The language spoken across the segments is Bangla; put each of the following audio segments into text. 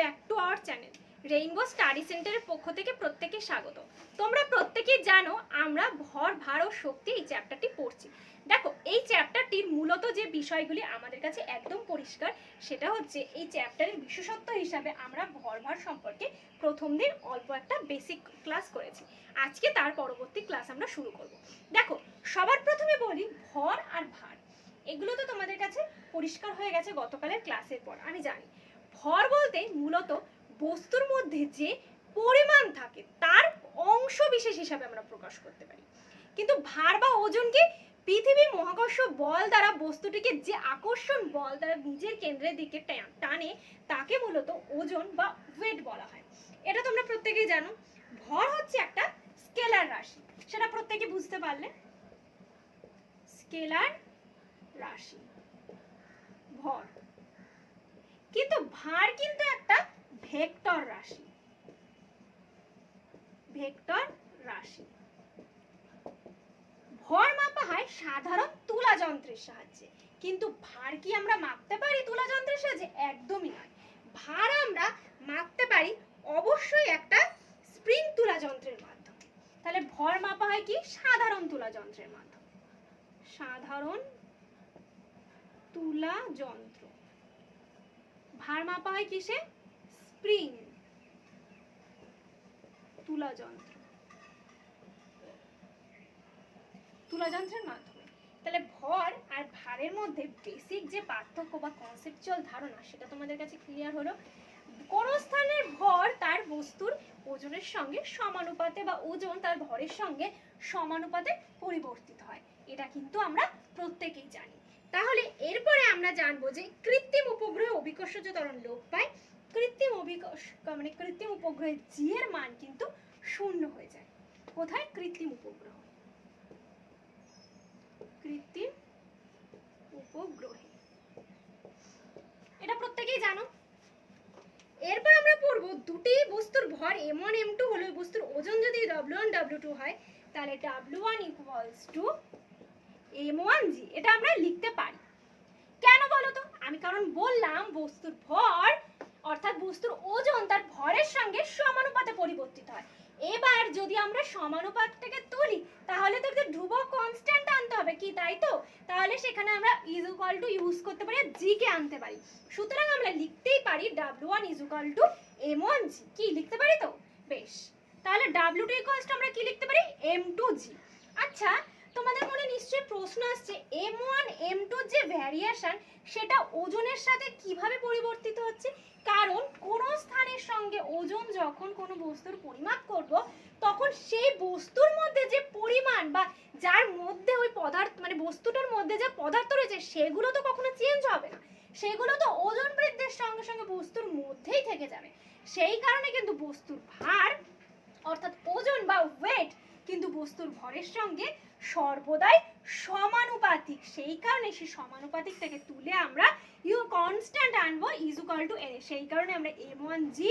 Back to our channel. Rainbow study সেন্টারের পক্ষ থেকে প্রত্যেকে স্বাগত। তোমরা প্রত্যেকেই জানো আমরা ভর, ভার ও শক্তি এই চ্যাপ্টারটি পড়ছি। দেখো, এই চ্যাপ্টারটির মূলত যে বিষয়গুলি আমাদের কাছে একদম পরিষ্কার, সেটা হচ্ছে এই চ্যাপ্টারের বিশেষত্ব হিসাবে আমরা ভর, ভার সম্পর্কে প্রথম দিন অল্প একটা বেসিক ক্লাস করেছি। আজকে তার পরবর্তী ক্লাস আমরা শুরু করব। দেখো, সবার প্রথমে বলি ভর আর ভার। এগুলো তো তোমাদের কাছে পরিষ্কার হয়ে গেছে গতকালের ক্লাসের পর, আমি জানি। ভর বলতে মূলত বস্তুর মধ্যে যে পরিমাণ থাকে, তার অংশ বিশেষ হিসাবে আমরা প্রকাশ করতে পারি। কিন্তু ভার বা ওজনকে পৃথিবী মহাকর্ষ বল দ্বারা বস্তুটিকে যে আকর্ষণ বল দ্বারা নিজের কেন্দ্রের দিকে টানে, তাকে মূলত ওজন বা ওয়েট বলা হয়। এটা তোমরা প্রত্যেকেই জানো। ভর হচ্ছে একটা স্কেলার রাশি। সেটা প্রত্যেকে বুঝতে পারলে? স্কেলার রাশি। ভর। কিন্তু ভার কিন্তু একটা ভেক্টর রাশি। ভেক্টর রাশি। ভর মাপা হয় সাধারণ তুলা যন্ত্রের সাহায্যে। কিন্তু ভার কি আমরা মাপতে পারি তুলা যন্ত্রের সাহায্যে? একদমই নয়। ভার আমরা মাপতে পারি অবশ্যই একটা স্প্রিং তুলা যন্ত্রের মাধ্যমে। তাহলে ভর মাপা হয় কি? সাধারণ তুলা যন্ত্রের মাধ্যমে। সাধারণ তুলা যন্ত্র। ভার মাপা হয় কিসে? স্প্রিং। তুলা যন্ত্র তুলা যন্ত্রের মাধ্যমে। তাহলে ভর আর ভারের মধ্যে বেসিক যে পার্থক্য বা কনসেপচুয়াল ধারণা, সেটা তোমাদের কাছে ক্লিয়ার হলো। কোন স্থানের ভর তার বস্তুর ওজনের সঙ্গে সমানুপাতে বা ওজন তার ভরের সঙ্গে সমানুপাতে পরিবর্তিত হয়। এটা কিন্তু আমরা প্রত্যেকেই জানি। তাহলে এরপরে আমরা জানব যে কৃত্রিম উপগ্রহে অভিকর্ষজ ত্বরণ লোপ পায়। কৃত্রিম অভিকর্ষ মানে কৃত্রিম উপগ্রহের জি এর মান কিন্তু শূন্য হয়ে যায়। কোথায়? কৃত্রিম উপগ্রহ। কৃত্রিম উপগ্রহে। এটা প্রত্যেকেই জানো। এরপর আমরা পড়ব দুটি বস্তুর ভর এম ওয়ান এম টু হলো বস্তুর ওজন যদি ডাব্লিউ ওয়ান ডাব্লিউ টু হয়, তাহলে W one equals to M one G এটা আমরা লিখতে পারি কেন বলো তো আমি কারণ বললাম বস্তুর ভর, অর্থাৎ বস্তুর ওজন তার ভরের সঙ্গে সমানুপাতে পরিবর্তিত হয়। এবার যদি আমরা সমানুপাতটাকে তুলি, তাহলে তো একটা ধ্রুবক কনস্ট্যান্ট আনতে হবে। কি, তাই তো? তাহলে সেখানে আমরা ইজ ইকুয়াল টু ইউজ করতে পারি জি কে আনতে পারি। সুতরাং আমরা লিখতেই পারি W one is equal to M one G কি, লিখতে পারি তো? বেশ। তাহলে ডাব্লিউ টু ইকুয়ালস আমরা কি লিখতে পারি? এম টু জি আচ্ছা তোমাদের মনে নিশ্চয়ই প্রশ্ন আসছে এম ওয়ান এম টু যে ভ্যারিয়েশন সেটা ওজনের সাথে কীভাবে পরিবর্তিত হচ্ছে? কারণ কোন স্থানের সঙ্গে ওজন যখন কোনো বস্তুর পরিমাপ করব, তখন সেই বস্তুর মধ্যে যে পরিমাণ বা যার মধ্যে ওই পদার্থ মানে বস্তুটার মধ্যে যে পদার্থ রয়েছে, সেগুলো তো কখনো চেঞ্জ হবে না। সেগুলো তো ওজন বৃদ্ধির সঙ্গে সঙ্গে বস্তুর মধ্যেই থেকে যাবে। সেই কারণে কিন্তু বস্তুর ভার, অর্থাৎ ওজন বা ওয়েট কিন্তু বস্তুর ভরের সঙ্গে সর্বদাই সমানুপাতিক। সেই কারণে সেই সমানুপাতিক থেকে তুলে আমরা ইউ কনস্ট্যান্ট আনব ইজ ইকুয়াল টু এন সেই কারণে আমরা এম ওয়ান জি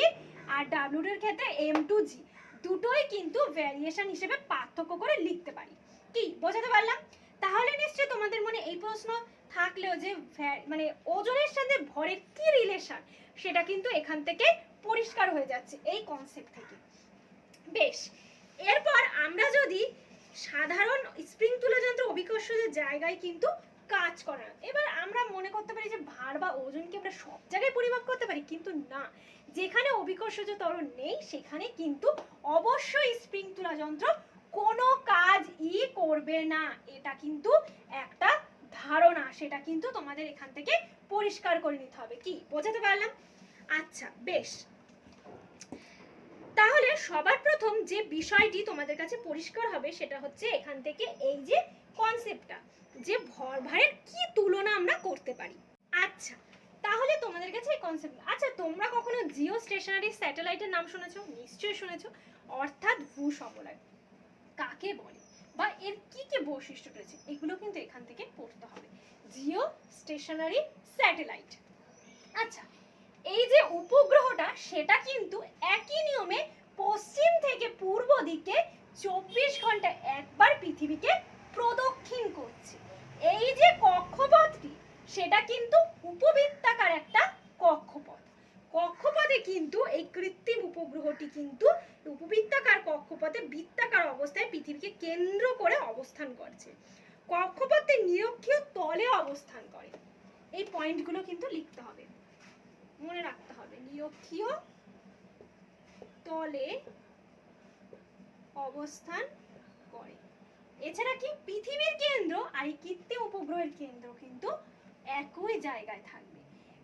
আর ডাব্লিউ এর ক্ষেত্রে এম টু জি দুটোই কিন্তু ভ্যারিয়েশন হিসেবে পার্থক্য করে লিখতে পারি। কি? বোঝাতে পারলাম? তাহলে নিশ্চয়ই তোমাদের মনে এই প্রশ্ন থাকলেও যে মানে ওজনের সাথে ভরের কি রিলেশন সেটা কিন্তু এখান থেকে পরিষ্কার হয়ে যাচ্ছে এই কনসেপ্ট থেকে। বেশ এরপর আমরা যদি সাধারণ স্প্রিং তুলা যন্ত্র অভিকর্ষজের জায়গায় কিন্তু কাজ করা। এবার আমরা মনে করতে পারি যে ভার বা ওজনকে আমরা সব জায়গায় পরিমাপ করতে পারি, কিন্তু না। যেখানে অভিকর্ষজ ত্বরণ নেই, সেখানে কিন্তু অবশ্যই স্প্রিং তুলা যন্ত্র কোনো কাজ ই করবে না। এটা কিন্তু একটা ধারণা, সেটা কিন্তু তোমাদের এখান থেকে পরিষ্কার করে নিতে হবে। কি? বোঝাতে পারলাম? আচ্ছা বেশ। তাহলে সবার প্রথম যে বিষয়টি তোমাদের কাছে পরিষ্কার হবে সেটা হচ্ছে এখান থেকে এই যে কনসেপ্টটা যে ভর ভারের কি তুলনা আমরা করতে পারি। আচ্ছা তাহলে তোমাদের কাছে এই কনসেপ্ট আচ্ছা তোমরা কখনো জিও স্টেশনারি স্যাটেলাইটের নাম শুনেছো? নিশ্চয়ই শুনেছো। অর্থাৎ ভূসমলয় কাকে বলে? বা এর কি কি বৈশিষ্ট্য রয়েছে? এগুলো কিন্তু এখান থেকে পড়তে হবে। জিও স্টেশনারি স্যাটেলাইট আচ্ছা এই যে উপগ্রহটা সেটা কিন্তু একই নিয়মে পশ্চিম থেকে পূর্ব দিকে চব্বিশ ঘণ্টা একবার পৃথিবীকে প্রদক্ষিণ করছে। এই যে কক্ষপথটি, সেটা কিন্তু উপবৃত্তাকার একটা কক্ষপথ। কক্ষপথ কিন্তু এই কৃত্রিম উপগ্রহটি কিন্তু উপবৃত্তাকার কক্ষপথে বৃত্তাকার অবস্থায় পৃথিবীকে কেন্দ্র করে অবস্থান করছে। কক্ষপথে নিরক্ষীয় তলে অবস্থান করে। এই পয়েন্টগুলো কিন্তু লিখতে হবে। মনে রাখতে হবে। নিরক্ষীয় তলে অবস্থান করে। এছাড়া কি পৃথিবীর কেন্দ্র? আর এই কৃত্রিম উপগ্রহের কেন্দ্র কিন্তু একই জায়গায় থাকবে।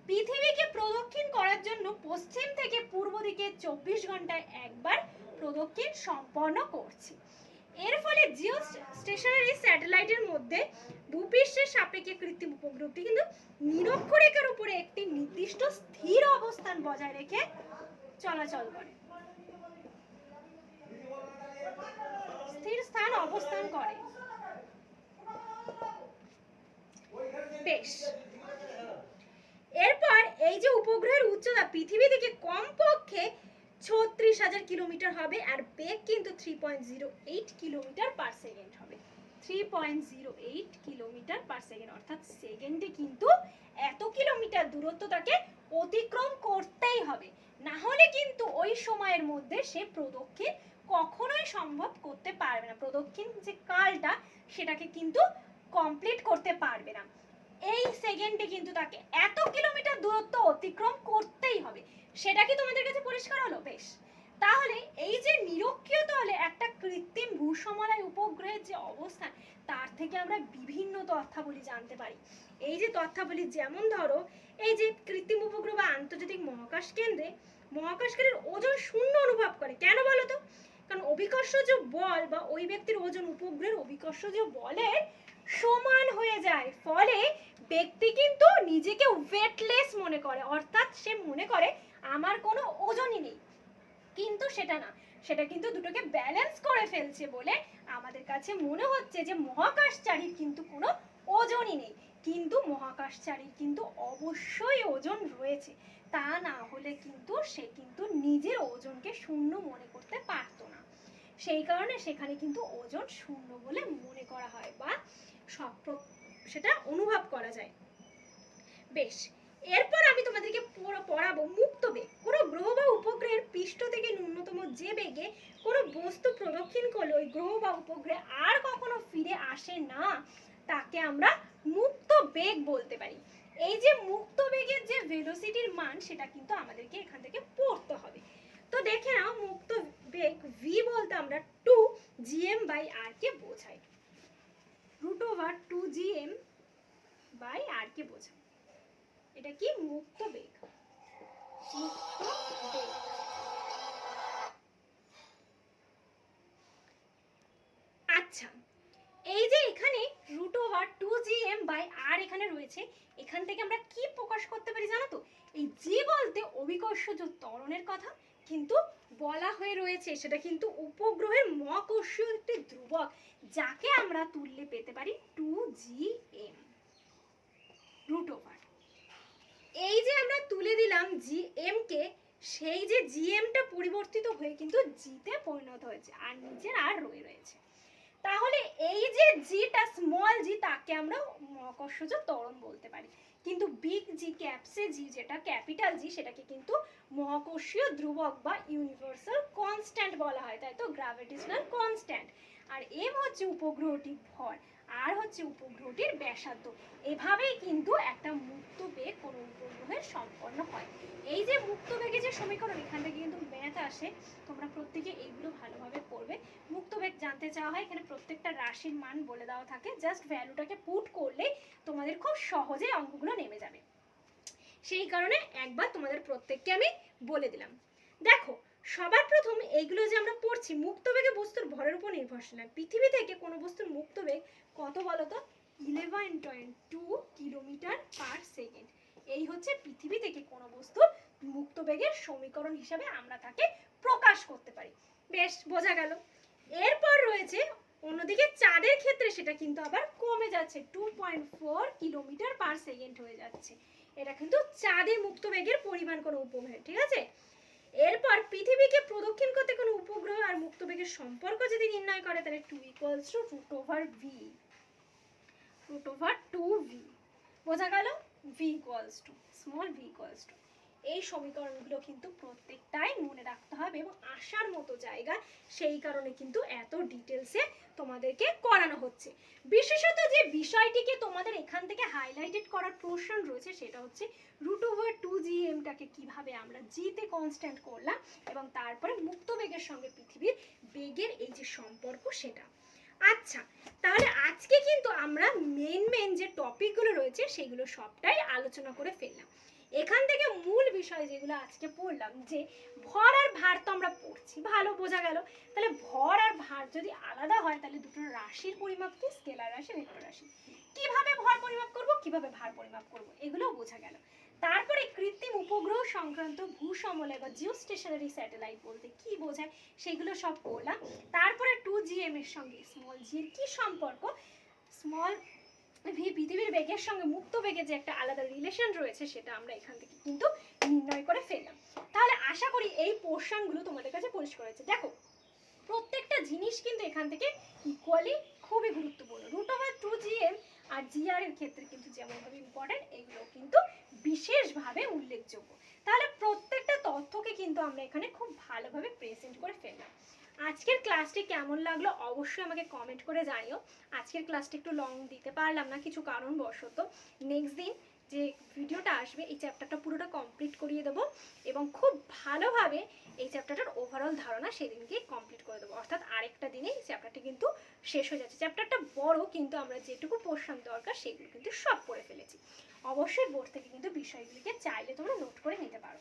পৃথিবীকে প্রদক্ষিণ করার জন্য পশ্চিম থেকে পূর্ব দিকে চব্বিশ ঘন্টায় একবার প্রদক্ষিণ সম্পন্ন করছে। এর ফলে জিও স্টেশনারি স্যাটেলাইটের মধ্যে ভূপৃষ্ঠের সাপেক্ষে কৃত্রিম উপগ্রহটি কিন্তু নিরক্ষরেখার উপরে একটি নির্দিষ্ট স্থির অবস্থান বজায় রেখে চলাচল করে। স্থির স্থান অবস্থান করে। বেশ। এরপর এই যে উপগ্রহের উচ্চতা পৃথিবী থেকে কমপক্ষে ছত্রিশ হাজার কিলোমিটার হবে আর বেগ কিন্তু three point zero eight kilometre per second হবে। Three point zero eight kilometre per second অর্থাৎ সেকেন্ডে কিন্তু এত কিলোমিটার দূরত্ব তাকে অতিক্রম করতেই হবে। না হলে কিন্তু ওই সময়ের মধ্যে সে প্রদক্ষিণ কখনোই সম্ভব করতে পারবে না। প্রদক্ষিণ যে কালটা, সেটাকে কিন্তু কমপ্লিট করতে পারবে না। এই সেকেন্ডে কিন্তু তাকে এত কিলোমিটার দূরত্ব অতিক্রম করতেই হবে। সেটা কি তোমাদের কাছে পরিষ্কার হলো? বেশ। তাহলে এই যে নিরক্ষীয় তলে একটা কৃত্রিম ভূসমলয় উপগ্রহের যে অবস্থান, তার থেকে আমরা বিভিন্ন তথ্যাবলী জানতে পারি। এই যে তথ্যাবলী যেমন ধরো, এই যে কৃত্রিম উপগ্রহ বা আন্তর্জাতিক মহাকাশ কেন্দ্রে মহাকাশকারীর ওজন শূন্য অনুভব করে। কেন বলো তো? কারণ অভিকর্ষজ বল বা ওই ব্যক্তির ওজন উপগ্রহের অভিকর্ষজ বলের সমান হয়ে যায়। ফলে ব্যক্তি কিন্তু নিজেকে ওয়েটলেস মনে করে, অর্থাৎ সে মনে করে, আমার কোনো ওজনই নেই। কিন্তু সেটা না, সেটা কিন্তু দুটোকে ব্যালেন্স করে ফেলছে বলে আমাদের কাছে মনে হচ্ছে যে মহাকাশচারীর কিন্তু কোনো ওজনই নেই। কিন্তু মহাকাশচারীর কিন্তু অবশ্যই ওজন রয়েছে। তা না হলে কিন্তু সে কিন্তু নিজের ওজনকে শূন্য মনে করতে পারতো না। সেই কারণে সেখানে কিন্তু ওজন শূন্য বলে মনে করা হয় বা সব সেটা অনুভব করা যায়। বেশ, এরপর আমি তোমাদেরকে পড়াবো মুক্ত বেগ। কোনো গ্রহ বা উপগ্রহের পৃষ্ঠ থেকে ন্যূনতম যে বেগে কোনো বস্তু প্রদক্ষিণ করলে ওই গ্রহ বা উপগ্রহে আর কখনো ফিরে আসে না, তাকে আমরা মুক্ত বেগ বলতে পারি। এই যে মুক্ত বেগের যে ভেলোসিটির মান, সেটা কিন্তু আমাদেরকে এখান থেকে পড়তে হবে। তো দেখে নাও মুক্ত বেগ ভি বলতে আমরা টু জিএম বাই আর কে বোঝাই। Root over two GM by R কে বোঝাই এটা কি? মুক্ত বেগ। মুক্ত বেগ। আচ্ছা এই যে এখানে root over two G M by R এখানে রয়েছে, এখান থেকে আমরা কি প্রকাশ করতে পারি জানো তো? এই জি বলতে অভিকর্ষজ ত্বরণের কথা কিন্তু বলা হয়ে রয়েছে, সেটা কিন্তু উপগ্রহের মহাকর্ষীয় একটি ধ্রুবক, যাকে আমরা তুললে পেতে পারি two G M root over এই যে আমরা তুলে দিলাম জি এম কে, সেই যে জি জিএমটা পরিবর্তিত হয়ে কিন্তু জিতে পরিণত হয়েছে, আর নিচের আর রয়ে রয়েছে। তাহলে এই যে জিটা স্মল জি তাকে আমরা মহাকর্ষজ ত্বরণ বলতে পারি। কিন্তু বিগ জি ক্যাপসে জি যেটা ক্যাপিটাল জি সেটাকে কিন্তু মহাকর্ষীয় ধ্রুবক বা ইউনিভার্সাল কনস্ট্যান্ট বলা হয়, তাই তো? গ্র্যাভিটেশনাল কনস্ট্যান্ট আর এম হচ্ছে উপগ্রহটির ভর। আর হচ্ছে উপগ্রহটির ব্যাসার্ধ। এভাবেই কিন্তু একটা মুক্ত বেগ কোনো উপগ্রহের সম্পন্ন হয়। এই যে মুক্ত বেগে যে সমীকরণ, এখান থেকে কিন্তু ম্যাথ আসে। তোমরা প্রত্যেকে এইগুলো ভালোভাবে পড়বে। মুক্ত বেগ জানতে চাওয়া হয়, এখানে প্রত্যেকটা রাশির মান বলে দেওয়া থাকে। জাস্ট ভ্যালুটাকে পুট করলেই তোমাদের খুব সহজেই অঙ্কগুলো নেমে যাবে। সেই কারণে একবার তোমাদের প্রত্যেককে আমি বলে দিলাম। দেখো সবার প্রথম এইগুলো যে আমরা পড়ছি, মুক্ত বেগে বস্তুর ভরের উপর নির্ভরশীল। নয় পৃথিবী থেকে কোনো বস্তুর মুক্ত বেগ কত বলো তো eleven point two kilometre per second এই হচ্ছে পৃথিবী থেকে কোনো বস্তুর মুক্ত বেগের সমীকরণ হিসাবে আমরা তাকে প্রকাশ করতে পারি। বেশ, বোঝা গেল। এরপর রয়েছে অন্যদিকে চাঁদের ক্ষেত্রে সেটা কিন্তু আবার কমে যাচ্ছে। Two point four kilometre per second হয়ে যাচ্ছে। এটা কিন্তু চাঁদের মুক্ত বেগের পরিমাণ কোনো উপগ্রহ ঠিক আছে? এরপর পৃথিবীকে প্রদক্ষিণ করতে কোনো উপগ্রহ আর মুক্ত বেগের সম্পর্ক যদি নির্ণয় করে, তাহলে two equals to root over V root over two V বোঝা গেল? V equals to small V equals to এই সমীকরণগুলো কিন্তু প্রত্যেকটাই মনে রাখতে হবে এবং আসার মতো জায়গা সেই কারণে কিন্তু এত ডিটেলসে তোমাদেরকে করানো হচ্ছে। বিশেষত যে বিষয়টিকে তোমাদের এখান থেকে হাইলাইটেড করার প্রশ্ন রয়েছে সেটা হচ্ছে রুট ওভার টু জি এমটাকে কীভাবে আমরা জিতে কনস্ট্যান্ট করলাম এবং তারপরে মুক্ত বেগের সঙ্গে পৃথিবীর বেগের এই যে সম্পর্ক সেটা। আচ্ছা তাহলে আজকে কিন্তু আমরা মেন মেন যে টপিকগুলো রয়েছে সেগুলো সবটাই আলোচনা করে ফেললাম। এখান থেকে মূল বিষয় যেগুলো আজকে পড়লাম, যে ভর আর ভার তো আমরা পড়ছি, ভালো বোঝা গেল। তাহলে ভর আর ভার যদি আলাদা হয়, তাহলে দুটো রাশির পরিমাপ কি? স্কেলার রাশি ভেক্টর রাশি। কীভাবে ভর পরিমাপ করব? কীভাবে ভার পরিমাপ করব? এগুলোও বোঝা গেল। তারপরে কৃত্রিম উপগ্রহ সংক্রান্ত ভূসমলয় বা জিও স্টেশনারি স্যাটেলাইট বলতে কি বোঝায়, সেগুলো সব পড়লাম। তারপরে টু জিএম এর সঙ্গে স্মল জি এর কি সম্পর্ক? স্মল পৃথিবীর বেগের সঙ্গে মুক্ত বেগে যে একটা আলাদা রিলেশন রয়েছে, সেটা আমরা এখান থেকে কিন্তু নির্ণয় করে ফেললাম। তাহলে আশা করি এই পোর্শনগুলো তোমাদের কাছে পরিষ্কার হয়েছে। দেখো, প্রত্যেকটা জিনিস কিন্তু এখান থেকে ইকুয়ালি খুবই গুরুত্বপূর্ণ। রুট ওভার টু জিএম আর জিআর এর ক্ষেত্রে কিন্তু যেমনভাবে ইম্পর্টেন্ট এগুলো কিন্তু বিশেষভাবে উল্লেখযোগ্য। তাহলে প্রত্যেকটা তথ্যকে কিন্তু আমরা এখানে খুব ভালোভাবে প্রেজেন্ট করে ফেললাম। আজকের ক্লাসটি কেমন লাগল অবশ্যই আমাকে কমেন্ট করে জানিও। আজকের ক্লাসটি একটু লং দিতে পারলাম না, কিছু কারণবশত। নেক্সট দিন যে ভিডিওটা আসবে, এই চ্যাপ্টারটা পুরোটা কমপ্লিট করিয়ে দেবো এবং খুব ভালোভাবে এই চ্যাপ্টারটার ওভারঅল ধারণা সেদিনকে কমপ্লিট করে দেবো। অর্থাৎ আরেকটা দিনে চ্যাপ্টারটি কিন্তু শেষ হয়ে যাচ্ছে। চ্যাপ্টারটা বড়, কিন্তু আমরা যেটুকু পোর্শন দরকার সেগুলো কিন্তু সব পড়ে ফেলেছি। অবশ্যই বোর্ড থেকে কিন্তু বিষয়গুলিকে চাইলে তোমরা নোট করে নিতে পারো।